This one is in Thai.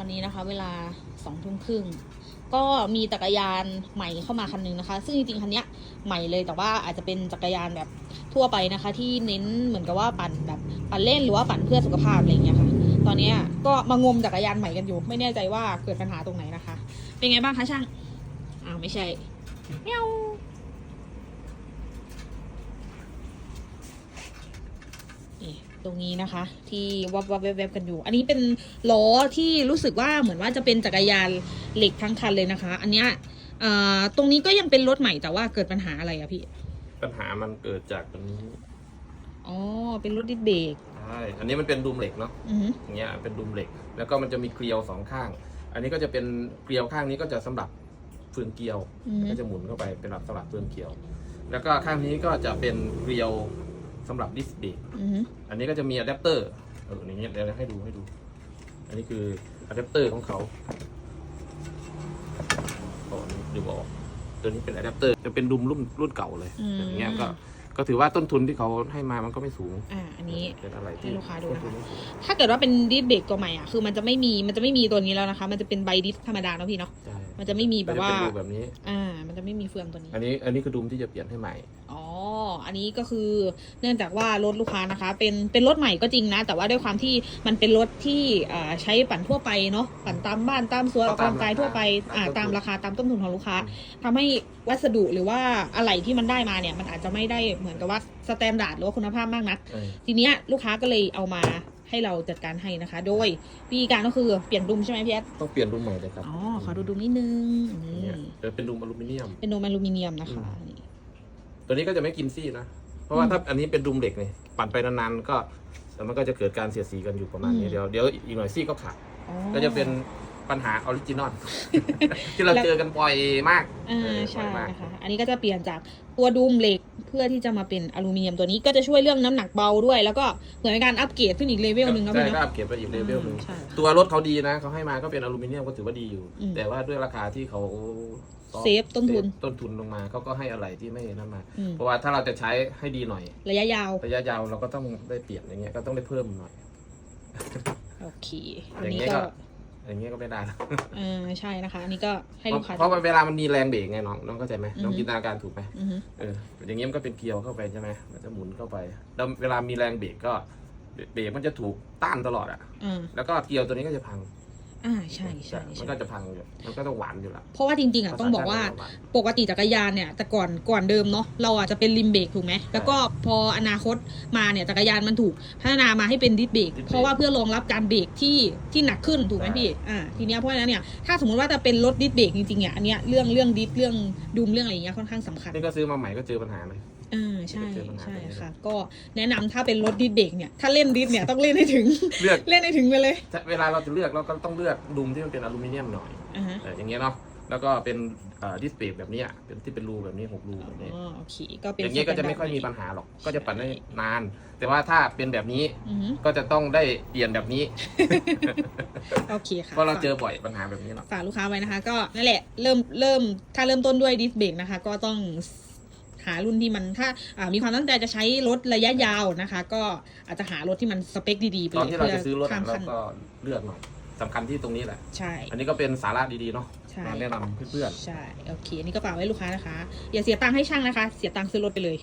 ตอนนี้นะคะ เวลาสองทุ่มครึ่งก็มีจักรยานใหม่เข้ามาคันหนึงนะคะ ซึ่งจริงๆคันเนี้ยใหม่เลยแต่ว่าอาจจะเป็นจักรยานแบบทั่วไปนะคะ ที่เน้นเหมือนกับว่าปั่นแบบปั่นเล่นหรือว่าปั่นเพื่อสุขภาพอะไรอย่างเงี้ยค่ะตอนเนี้ยก็มางมจักรยานใหม่กันอยู่ ไม่แน่ใจว่าเกิดปัญหาตรงไหนนะคะ เป็นไงบ้างคะช่างอ้าวไม่ใช่เมียวนี่ ตรงนี้นะคะ ที่วับวับแวบแวบกันอยู่ อันนี้เป็นล้อที่รู้สึกว่าเหมือนว่าจะเป็นจักรยานเหล็กทั้งคันเลยนะคะ อันเนี้ยเอ่อตรงนี้ก็ยังเป็นรถใหม่แต่ว่าเกิดปัญหาอะไรอะพี่ ปัญหามันเกิดจากตรงนี้อ๋อเป็นรถดิสเบรกใช่อันนี้มันเป็นดุมเหล็กเนาะอือหืออย่างเงี้ยเป็นดุมเหล็ก แล้วก็มันจะมีเกลียวสองข้าง อันนี้ก็จะเป็นเกลียวข้างนี้ก็จะสำหรับเฟืองเกลียวอือหืก็อจะหมุนเข้าไปเป็นแบบสำหรับเฟืองเกลียว แล้วก็ข้างนี้ก็จะเป็นเกลียว สำหรับดิสเบรกอือหืออันนี้ก็จะมีอะแดปเตอร์เอออย่างเงี้ยเดี๋ยวให้ดูให้ดู อันนี้คืออะแดปเตอร์ของเขาโอ้นี่ดูออกตัวนี้เป็นอะแดปเตอร์จะเป็นดุมรุ่นรุ่นเก่าเลยอืม อย่างเงี้ยก็ก็ถือว่าต้นทุนที่เขาให้มามันก็ไม่สูงอ่าอันนี้ เป็นอะไรที่ให้ลูกค้าดูนะคะต้นทุไม่สูงถ้าเกิดว่าเป็นดิสเบรกตัวใหม่อะคือมันจะไม่มีมันจะไม่มีตัวนี้แล้วนะคะ มันจะเป็นใบดิสธรรมดาเนาะพี่เนาะ ใช่มันจะไม่มีแบบว่านจะเป็นรูปแบบนี้ อ่า มันจะไม่มีเฟืองตัวนี้ อันนี้อันนี้คือดุมที่จะเปลี่ยนให้ใหม่ อ๋อ อันนี้ก็คือเนื่องจากว่ารถลูกค้านะคะ เป็นเป็นรถใหม่ก็จริงนะ แต่ว่าด้วยความที่มันเป็นรถที่อ่าใช้ปั่นทั่วไปเนาะปั่นตามบ้านตามสวนอก็อกกำลังกายทั่วไปอ่าตาตามมต้นทุนราคาตามต้นทุนของลูกค้าทำให้วัสดุหรือว่าอะไรที่มันได้มาเนี่ย มันอาจจะไม่ได้เหมือนกับว่าสแตนดาร์ดหรือว่าคุณภาพมากนักเออทีเนี้ยลูกค้าก็เลยเอามาให้เราจัดการให้นะคะ โดยวิธีการก็คือเปลี่ยนดุมใช่ไหมพี่แอดต้องเปลี่ยนดุมใหม่เลยครับ อ๋อ ขอดูดุมนิดนึงนี่เนี่ยจะเป็นดุมอลูมิเนียม เป็นโดมอลูมิเนียมนะคะนี่ ตัวนี้ก็จะไม่กินซี่นะ เพราะว่าอืมถ้าอันนี้เป็นดุมเหล็กเนี่ยปั่นไปนานๆก็แล้วมันก็จะเกิดการเสียดสีกันอยู่ประมาณอืนี้มเดี๋ยวเดี๋ยวอีกหน่อยซี่ก็ขาดอ๋อก็จะเป็นปัญหาออริจินอลที่เราเจอกันบ่อยมากอ่าเออใช่บ่อยมาก นะคะอันนี้ก็จะเปลี่ยนจาก ตัวดูมเหล็กเพื่อที่จะมาเป็นอลูมิเนียมตัวนี้ก็จะช่วยเรื่องน้ำหนักเบาด้วย แล้วก็เหมือนเป็นการอัปเกรดขึ้นอีกเลเวลหนึ่งนะใช่พี่ก็เนาะอัปเกรดไปอีกเลเวลหนึ่งใช่ค่ะตัวรถเขาดีนะเขาให้มาก็เป็นอลูมิเนียมก็ถือว่าดีอยู่ อืมแต่ว่าด้วยราคาที่เขาเซฟต้นทุน เซฟต้นทุนลงมาเขาก็ให้อะไรที่ไม่นั่นมา อืมเพราะว่าถ้าเราจะใช้ให้ดีหน่อย ระยะยาว ระยะยาวเราก็ต้องได้เปลี่ยนอย่างเงี้ยก็ต้องได้เพิ่มหน่อย โอเคออันย่างนี้เงี้ยก็ ก็ อย่างเงี้ยก็ไม่ได้นะอ่าใช่นะคะ อันนี้ก็ให้เพลูราะกค้า เพราะว่าเวลามันมีแรงเบรกไงน้องน้องเข้าใจไหมอือฮึน้องจินตนาการถูกไหมอือฮึ เอออย่างเงี้ยมันก็เป็นเกลียวเข้าไปใช่ไหมมันจะหมุนเข้าไปแล้วเวลามีแรงเบรกก็เบรกมันจะถูกต้านตลอดอะ อ่าแล้วก็เกลียวตัวนี้ก็จะพัง อ่าใช่ใช่มัใช่นก็จะพังอยู่มันก็ต้องหวานอยู่ละ เพราะว่าจริงๆอะต้องบอกว่าปกติจักรยานเนี่ยแต่ก่อนก่อนเดิมเนาะเราอาจจะเป็นริมเบรกถูกไหมแล้วก็พออนาคตมาเนี่ยจักรยานมันถูกพัฒนามาให้เป็นดิสเบรกเพราะว่าเพื่อรองรับการเบรกที่ที่หนักขึ้นถูกไหมพี่อ่าทีเนี้ยเพราะฉะนั้นเนี่ยถ้าสมมติว่าจะเป็นรถดิสเบรกจริงๆเนี่ยอันเนี้ยเรื่องเรื่องดิสเรื่องดูมเรื่องอะไรอย่างเงี้ยค่อนข้างสำคัญ นี่ก็ซื้อมาใหม่ก็เจอปัญหาไหม อ่าใช่เจอปัญหาใช่ตรงนี้ค่ะ ก็แนะนำถ้าเป็นรถดิสเบรกเนี่ยถ้าเล่นดิสเนี่ยต้องเล่นให้ถึงเลือกเล่นให้ถึงไปเลย เวลาเราจะเลือกเราก็ต้องเลือกดุมที่มันเป็นอลูมิเนียมหน่อยอ่าฮะเอออย่างเงี้ยเนาะแล้วก็เป็นดิสเบรกแบบเนี้ยเป็นที่เป็นรูแบบนี้หกรูแบบนี้อ๋อโอเคก็เป็นอย่างเงี้ยก็จะไม่ค่อยมีปัญหาหรอก ก็จะปั่นได้นาน แต่ว่าถ้าเป็นแบบนี้อือฮึก็จะต้องได้เปลี่ยนแบบนี้โอเคค่ะเพราะเราเจอบ่อยปัญหาแบบนี้เนาะฝากลูกค้าไว้นะคะ ก็นั่นแหละเริ่มเริ่มถ้าเริ่มต้นด้วยดิสเบรกนะคะ ก็ต้อง หารุ่นที่มันถ้าอ่ามีความตั้งใจจะใช้รถระยะยาวนะคะ ก็อาจจะหารถที่มันสเปคดีๆไปตอนเลยที่เราจะซื้อรถข้ามเราขั้นก็เลือกหน่อยสำคัญที่ตรงนี้แหละ ใช่ อันนี้ก็เป็นสาระดีๆเนาะใช่มาแนะนำเพื่อนใช่ โอเค อันนี่ก็ฝากไว้ลูกค้านะคะ อย่าเสียตังค์ให้ช่างนะคะ เสียตังค์ซื้อรถไปเลย